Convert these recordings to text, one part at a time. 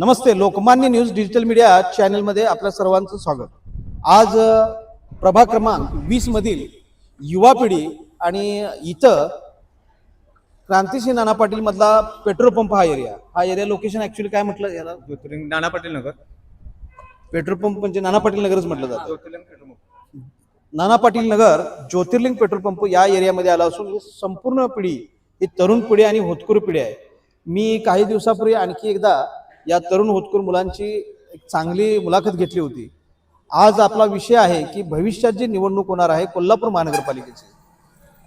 नमस्ते Lokmanya news digital media चॅनलमध्ये आपल्या सर्वांचं स्वागत. आज अ, प्रभाग क्रमांक वीस मधील युवा पिढी आणि इथं क्रांतिसिंह नाना पाटील मधला पेट्रोल पंप हा एरिया. हा एरिया लोकेशन ऍक्च्युली काय म्हटलं याला? ज्योतिर्लिंग नाना पाटील नगर. पेट्रोल पंप म्हणजे नाना पाटील नगरच म्हटलं जातं. Jyotirling petrol pump. Nana Patil Nagar Jyotirling petrol pump या एरियामध्ये आला असून ही संपूर्ण पिढी ही तरुण पिढी आणि होतकरू पिढी आहे. मी काही दिवसापूर्वी आणखी एकदा या तरुण होतकरू मुलांची एक चांगली मुलाखत घेतली होती. आज आपला विषय आहे की भविष्यात जी निवडणूक होणार आहे कोल्हापूर महानगरपालिकेची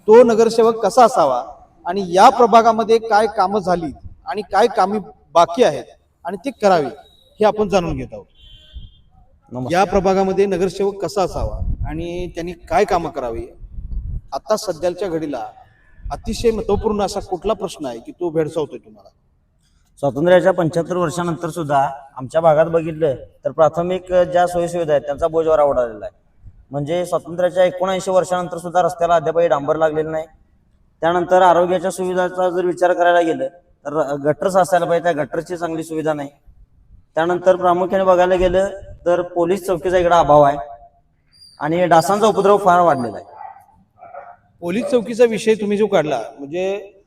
तो नगरसेवक कसा असावा आणि या प्रभागामध्ये काय कामं झाली आणि काय कामे बाकी आहेत आणि ते करावी हे आपण जाणून घेत आहोत. या प्रभागामध्ये नगरसेवक कसा असावा आणि त्यांनी काय कामं करावी? आता सध्याच्या घडीला अतिशय महत्त्वपूर्ण असा कुठला प्रश्न आहे की तो भेडसावतोय तुम्हाला? स्वातंत्र्याच्या पंच्याहत्तर वर्षानंतर सुद्धा आमच्या भागात बघितलं तर प्राथमिक ज्या सोयीसुविधा आहेत त्यांचा बोजवार उडालेला आहे. म्हणजे स्वातंत्र्याच्या एकोणऐंशी वर्षानंतर सुद्धा रस्त्याला अद्यापही डांबर लागलेलं नाही. त्यानंतर आरोग्याच्या सुविधाचा जर विचार करायला गेलं तर गटर्स असायला पाहिजे त्या गटरची चांगली सुविधा नाही. त्यानंतर प्रामुख्याने बघायला गेलं तर पोलीस चौकीचा इकडे अभाव आहे. आणि डासांचा उपद्रव फार वाढलेला आहे. पोलीस चौकीचा विषय तुम्ही जो काढला म्हणजे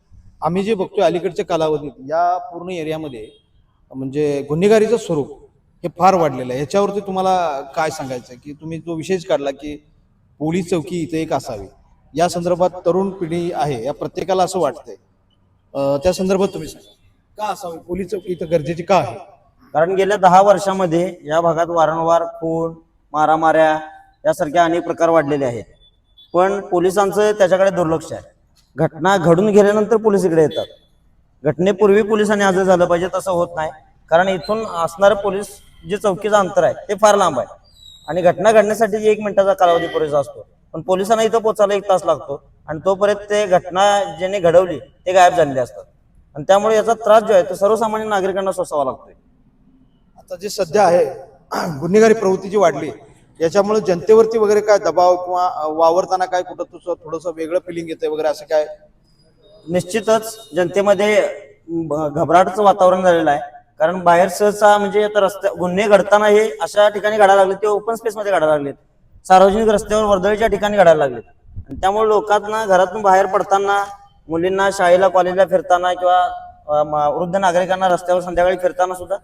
आम्ही जे बघतोय अलीकडच्या कालावधीत या पूर्ण एरियामध्ये म्हणजे गुन्हेगारीचं स्वरूप हे फार वाढलेलं आहे. ह्याच्यावरती तुम्हाला काय सांगायचं आहे? की तुम्ही जो विशेष काढला की पोलीस चौकी इथे एक असावी. या संदर्भात तरुण पिढी आहे या प्रत्येकाला असं वाटतंय. त्या संदर्भात तुम्ही सांगा. का असावी? पोलीस चौकी इथं गरजेची का आहे? कारण गेल्या दहा वर्षामध्ये या भागात वारंवार खून मारामाऱ्या यासारखे अनेक प्रकार वाढलेले आहेत. पण पोलिसांचं त्याच्याकडे दुर्लक्ष आहे. घटना घडून गेल्यानंतर पोलीस इकडे येतात. घटनेपूर्वी पोलिसांनी हजर झालं पाहिजे तसं होत नाही. कारण इथून असणारं पोलीस जे चौकीचं अंतर आहे ते फार लांब आहे. आणि घटना घडण्यासाठी जे एक मिनिटाचा कालावधी पुरेसा असतो. पण पोलिसांना इथं पोचायला एक तास लागतो. आणि तोपर्यंत ते घटना ज्याने घडवली ते गायब झालेले असतात. आणि त्यामुळे याचा त्रास जो आहे तो सर्वसामान्य नागरिकांना सोसावा लागतोय. आता जे सध्या आहे गुन्हेगारी प्रवृत्ती जी वाढली याच्यामुळे जनतेवरती वगैरे काय दबाव किंवा वावरताना काय कुठं तुझं थोडंसं वेगळं फिलिंग येतंय वगैरे असं काय? निश्चितच जनतेमध्ये घबराटचं वातावरण झालेलं आहे. कारण बाहेर सहसा म्हणजे आता रस्ते गुन्हे घडताना हे अशा ठिकाणी घडायला लागले ते ओपन स्पेसमध्ये घडायला लागलेत. सार्वजनिक रस्त्यावर वर्दळीच्या ठिकाणी घडायला लागलेत. आणि त्यामुळे लोकांना घरातून बाहेर पडताना मुलींना शाळेला कॉलेजला फिरताना किंवा वृद्ध नागरिकांना रस्त्यावर संध्याकाळी फिरताना सुद्धा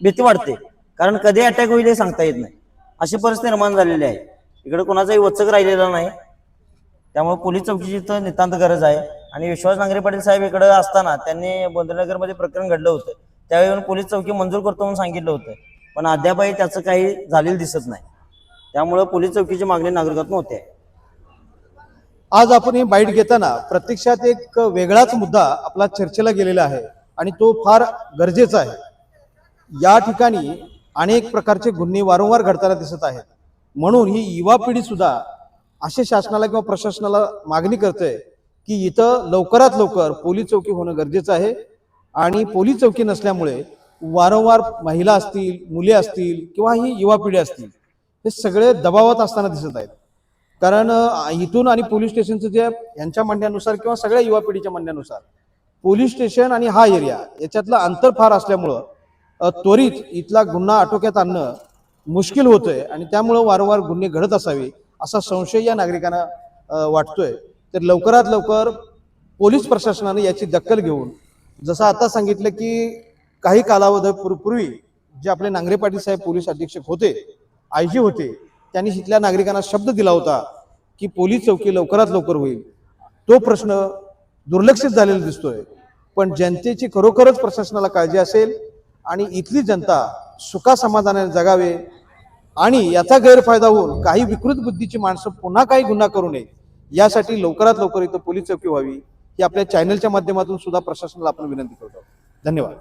भीती वाटते. कारण कधी अटॅक होईल हे सांगता येत नाही. अशी परिस्थिती निर्माण झालेली आहे. इकडे कोणाचाही वचक राहिलेला नाही. त्यामुळे पोलीस चौकीची तर नितांत गरज आहे. आणि विश्वास नांगरे पाटील साहेब इकडे असताना त्यांनी बोंधनगरमध्ये प्रकरण घडलं होतं. त्यावेळी येऊन पोलीस चौकी मंजूर करतो म्हणून सांगितलं होतं. पण अद्यापही त्याचं काही झालेलं दिसत नाही. त्यामुळे पोलीस चौकीची मागणी नागरिकातून होते. आज आपण ही बाईट घेताना प्रत्यक्षात एक वेगळाच मुद्दा आपला चर्चेला गेलेला आहे. आणि तो फार गरजेचा आहे. या ठिकाणी अनेक प्रकारचे गुन्हे वारंवार घडताना दिसत आहेत. म्हणून ही युवा पिढी सुद्धा असे शासनाला किंवा प्रशासनाला मागणी करते की इथं लवकरात लवकर पोलीस चौकी होणं गरजेचं आहे आणि पोलीस चौकी नसल्यामुळे वारंवार महिला असतील मुले असतील किंवा ही युवा पिढी असतील हे सगळे दबावात असताना दिसत आहेत. कारण इथून आणि पोलीस स्टेशनचं जे यांच्या म्हणण्यानुसार किंवा सगळ्या युवा पिढीच्या म्हणण्यानुसार पोलीस स्टेशन आणि हा एरिया याच्यातलं अंतर फार असल्यामुळं त्वरित इथला गुन्हा आटोक्यात आणणं मुश्किल होतंय आणि त्यामुळं वारंवार गुन्हे घडत असावे असा संशय या नागरिकांना वाटतोय. तर लवकरात लवकर पोलीस प्रशासनाने याची दखल घेऊन जसं आता सांगितलं की काही कालावधीपूर्वी पूर्वी जे आपले नांगरे पाटील साहेब पोलीस अधीक्षक होते आय जी होते त्यांनी इथल्या नागरिकांना शब्द दिला होता की पोलीस चौकी लवकरात लवकर होईल. तो प्रश्न दुर्लक्षित झालेला दिसतोय. पण जनतेची खरोखरच प्रशासनाला काळजी असेल आणि इथली जनता सुखासमाधानाने जगावे आणि याचा गैरफायदा होऊन काही विकृत बुद्धीची माणसं पुन्हा काही गुन्हा करू नये यासाठी लवकरात लवकर इथं पोलीस चौकी व्हावी ही आपल्या चॅनलच्या माध्यमातून सुद्धा प्रशासनाला आपण विनंती करतो. धन्यवाद.